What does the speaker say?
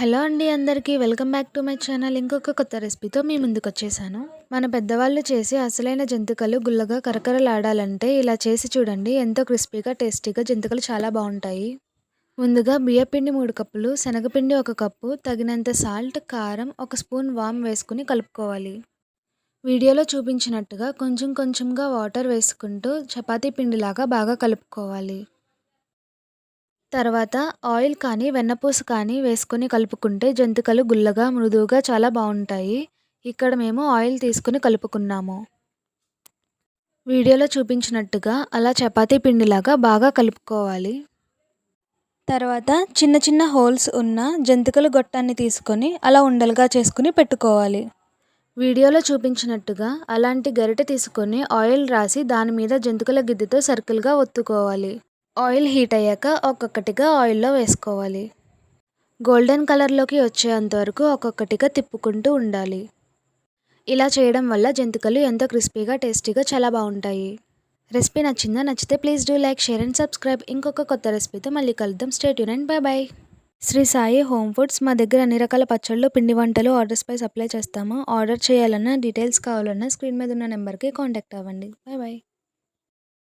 Hello అండి అందరికీ welcome back to my channel. ఇంకొక కొత్త రెసిపీతో మీ ముందుకు వచ్చేసాను. మన పెద్దవాళ్ళు చేసి అసలైన జంతికలు గుల్లగా కరకరలాడాలంటే ఇలా చేసి చూడండి ఎంతో క్రిస్పీగా టేస్టీగా జంతికలు చాలా బాగుంటాయి. ముందుగా బియ్యపిండి మూడు కప్పులు శనగపిండి ఒక కప్పు తగినంత సాల్ట్ కారం ఒక స్పూన్ వామ్ వేసుకుని కలుపుకోవాలి. వీడియోలో చూపించినట్టుగా కొంచెం కొంచెంగా వాటర్ వేసుకుంటూ చపాతీ పిండిలాగా బాగా కలుపుకోవాలి. తర్వాత ఆయిల్ కానీ వెన్నపూస కానీ వేసుకొని కలుపుకుంటే జంతికలు గుల్లగా మృదువుగా చాలా బాగుంటాయి. ఇక్కడ మేము ఆయిల్ తీసుకుని కలుపుకున్నాము. వీడియోలో చూపించినట్టుగా అలా చపాతీ పిండిలాగా బాగా కలుపుకోవాలి. తర్వాత చిన్న చిన్న హోల్స్ ఉన్న జంతికలు గొట్టాన్ని తీసుకొని అలా ఉండలుగా చేసుకుని పెట్టుకోవాలి. వీడియోలో చూపించినట్టుగా అలాంటి గరిటె తీసుకొని ఆయిల్ రాసి దాని మీద జంతికల గిద్దెతో సర్కిల్గా ఒత్తుకోవాలి. ఆయిల్ హీట్ అయ్యాక ఒక్కొక్కటిగా ఆయిల్లో వేసుకోవాలి. గోల్డెన్ కలర్లోకి వచ్చేంత వరకు ఒక్కొక్కటిగా తిప్పుకుంటూ ఉండాలి. ఇలా చేయడం వల్ల జంతికలు ఎంతో క్రిస్పీగా టేస్టీగా చాలా బాగుంటాయి. రెసిపీ నచ్చిందా నచ్చితే please do like share and subscribe. ఇంకొక కొత్త రెసిపీతో మళ్ళీ కలుద్దాం. Stay union bye bye Sri Sai home foods మా దగ్గర అన్ని రకాల పచ్చళ్ళు పిండి వంటలు ఆర్డర్స్ పై సప్లై చేస్తాము. ఆర్డర్ చేయాలన్నా డీటెయిల్స్ కావాలన్నా స్క్రీన్ మీద ఉన్న నెంబర్కి కాంటాక్ట్ అవ్వండి. Bye bye